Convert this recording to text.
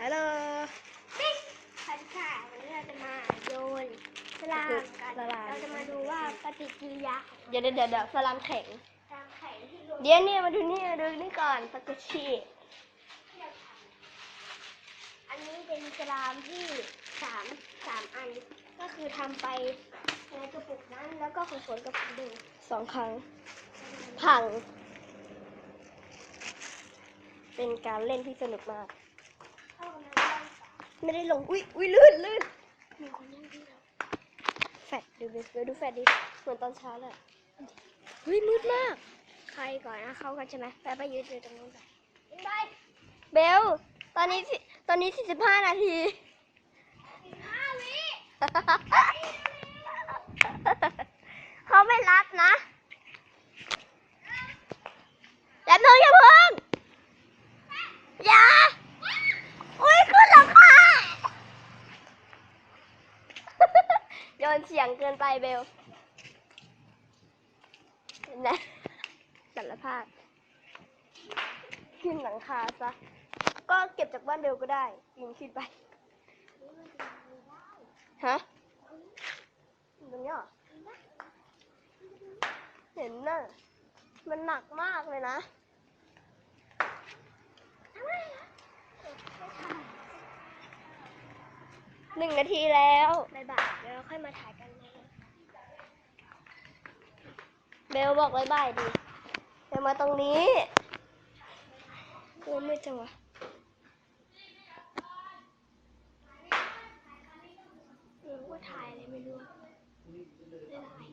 ฮัลโหลปิ๊กพันค่ะวันนี้เราจะมาโยนสลามกันสลามเราจะมาดูว่าปฏิกิริยาของเดี๋ยวเดี๋ยวเดี๋ยวเดี๋ยวสลามแข็งสลามไข่ที่รวมเดี๋ยวนี่มาดูนี่มาดูนี่ก่อนสกุชชี่อันนี้เป็นสลามที่สามสามอันก็คือทำไปในกระปุกนั้นแล้วก็ขนขนกระปุกหนึ่งสองครั้ง พัง เป็นการเล่นที่สนุกมากเข้ากันมา ได้ไม่ได้ลง อุ้ยอุ้ยลื่นลื่นมีคนนั่งที่เราแฟดดูดิดูแฟดดิ เหมือนตอนเช้าเลยเฮ้ยมืดมาก ใครก่อนนะเข้ากันใช่ไหมไปไปยืนอยู่ตรงนู้นไปยืนไปเบล ตอนนี้สิตอนนี้สี่สิบห้านาทีห้าวิเขาไม่รับนะแล้วน้องอย่าเพิ่งอย่าอุ้ยขึ้นหลังคา โย นเสียงเกินไปเบลนไหมสารภาพ ขึ้นหลังคาซะ ก็เก็บจากบ้านเบลก็ได้ยิงขึ้นไป ฮะตรงนี้เหรอ เห็นน่ะ มันหนักมากเลยนะ หนึ่งนาทีแล้วบายบายเดี๋ยวเราค่อยมาถ่ายกันนะเบลบอกบายบายดิเบลมาตรงนี้เออมืดจังวะหรือว่าถ่ายอะไรไม่รู้ได้ละ